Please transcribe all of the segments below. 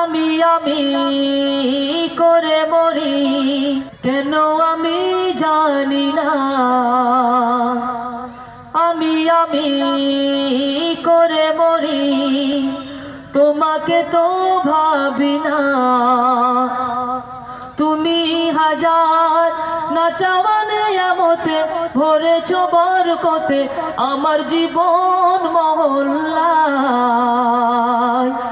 আমি আমি করে মরি, কেন আমি জানি না? আমি আমি করে মরি, তোমাকে তো ভাবি না। তুমি হাজার না চাওয়ানে আমতে ভরেছ বরকতে, আমার জীবন মহল্লায়। আমি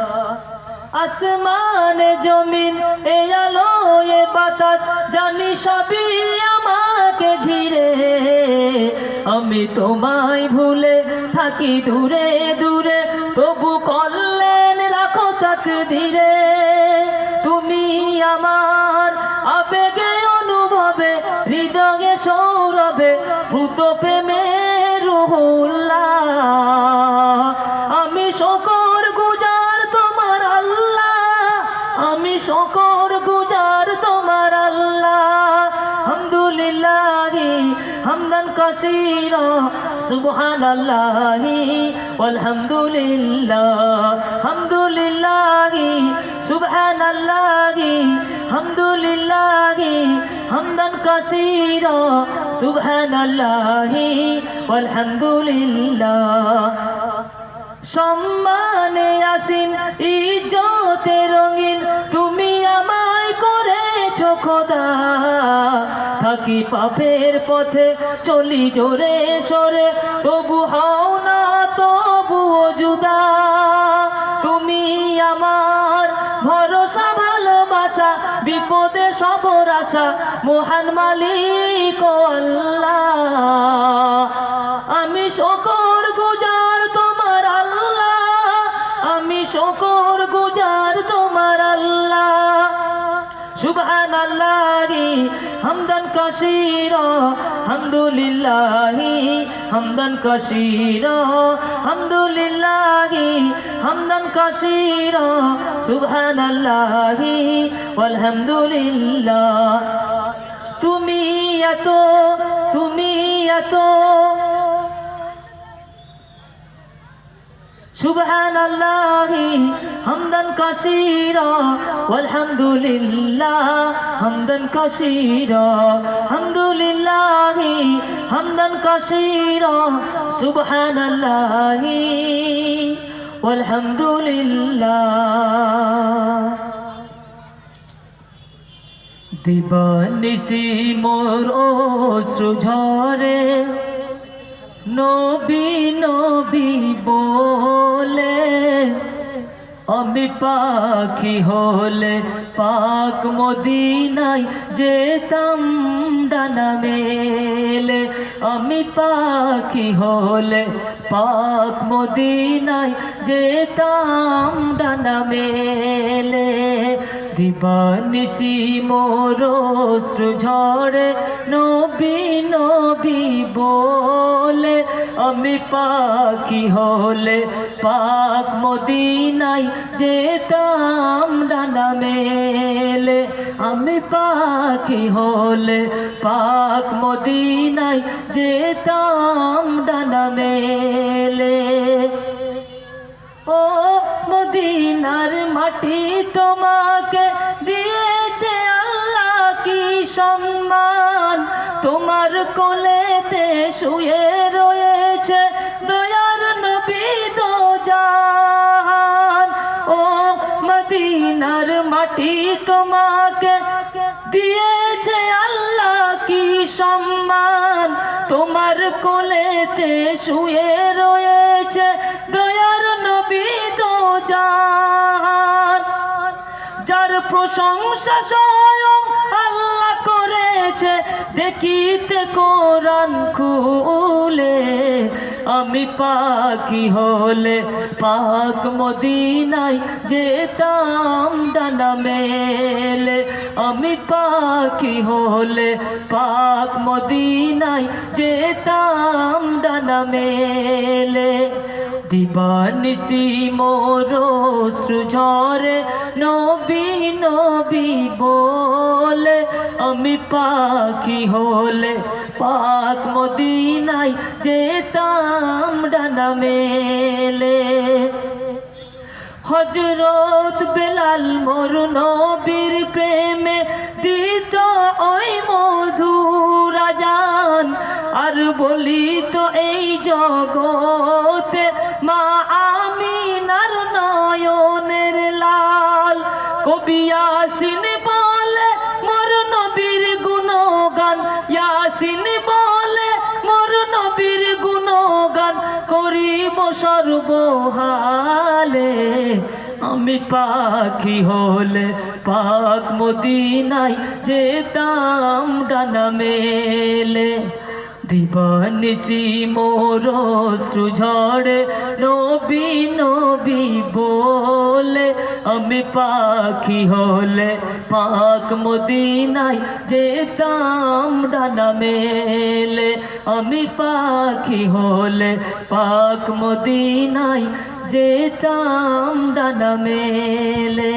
আসমানে, জমিন এ আলো এ বাতাস, জানি সবই আমাকে ঘিরে। আমি তোমায় ভুলে থাকি দূরে দূরে, তবু কল্লেন রাখো তাক ধীরে তুমি আমার আবেগে অনুভবে, হৃদয়ে সৌরভে ভূত শকর গুজার তোমার আল্লাহ। হামদুলিল্লাহ, হামদান কাসীরা, সুবহানাল্লাহ walhamdulillah হামদুলিল্লাহ, সুবহানাল্লাহ, হামদুলিল্লাহ, হামদান কাসীরা, সুবহানাল্লাহ walhamdulillah সম্মানে আসিন, ইজ্জতে রঙিন তুমি খোদা থাকি পাপের পথে চলি জোরে সরে। তবু হও না, তবু জুদা তুমি আমার ভরসা, ভালোবাসা, বিপদে সবর আশা, মহান মালিক আল্লাহ। আমি শকর গুজার সুবহান আল্লাহ হামদান কাসীরা, হামদুলিল্লাহ, হামদান কাসীরা, হামদুলিল্লাহ, হামদান কাসীরা সুবহান আল্লাহ walhamdulillah তুমি এত তুমি এত সুবহানাল্লাহি, হামদান কাসীরা, ওয়ালহামদুলিল্লাহ, হামদান কাসীরা, হামদুলিল্লাহি, হামদান কাসীরা, সুবহানাল্লাহি, ওয়ালহামদুলিল্লাহ। দিবানিসি মোর অশ্রু ঝরে, নবী নবী বল আমি পাখি হলে পাক মদিনায় যেতাম ডানা মেলে। আমি পাখি হলে পাক মদিনায় যেতাম ডানা মেলে। দিবানিসি মোর ঝড়ে নবী নবী বলে আমি পাখি হলে পাক মদিনাই যেতাম ডানা মেলে। আমি পাখি হলে পাক মদিনাই যেতাম ডানা মেলে। ও মদিনার মাটি তোমাকে দিয়েছে আল্লাহ কি সম্মান? তোমার কোলেতে শুয়ে রয়েছে দয়ার নবী দো ও মদিনার মাটি তোমাকে দিয়েছে আল্লাহ কি সম্মান? তোমার কোলেতে শুয়ে রয়েছে দয়ার নবী দো যার প্রশংসা আল্লাহ করেছে, দেখিতে কোরআন খুলে, আমি পাখি হলে পাক মদিনায় যেতাম ডানা মেলে। আমি পাখি হলে পাক মদিনায় যেতাম ডানা মেলে। দিবানিসি মোর সুঝরে নবী নবী বলে, আমি পাখি হলে পাক মদিনায় যেতাম ডানা মেলে। হজরত বেলাল মোর নবীর প্রেমে বলি তো এই জগতে, মা আমিনার নয়নের লাল। কবি ইয়াসিন বলে, মোর নবীর গুণগান। ইয়াসিন বলে, মোর নবীর গুণগান। করিব সর্বহালে, আমি পাখি হলে পাক মদিনায় যেতাম ডানা মেলে। দিবানিসি মোর সুঝড়ে, নবী নবী বলে, আমি পাখি হলে পাক মদিনায় যেতাম ডানা মেলে। আমি পাখি হলে পাক মদিনায় যেতাম ডানা মেলে।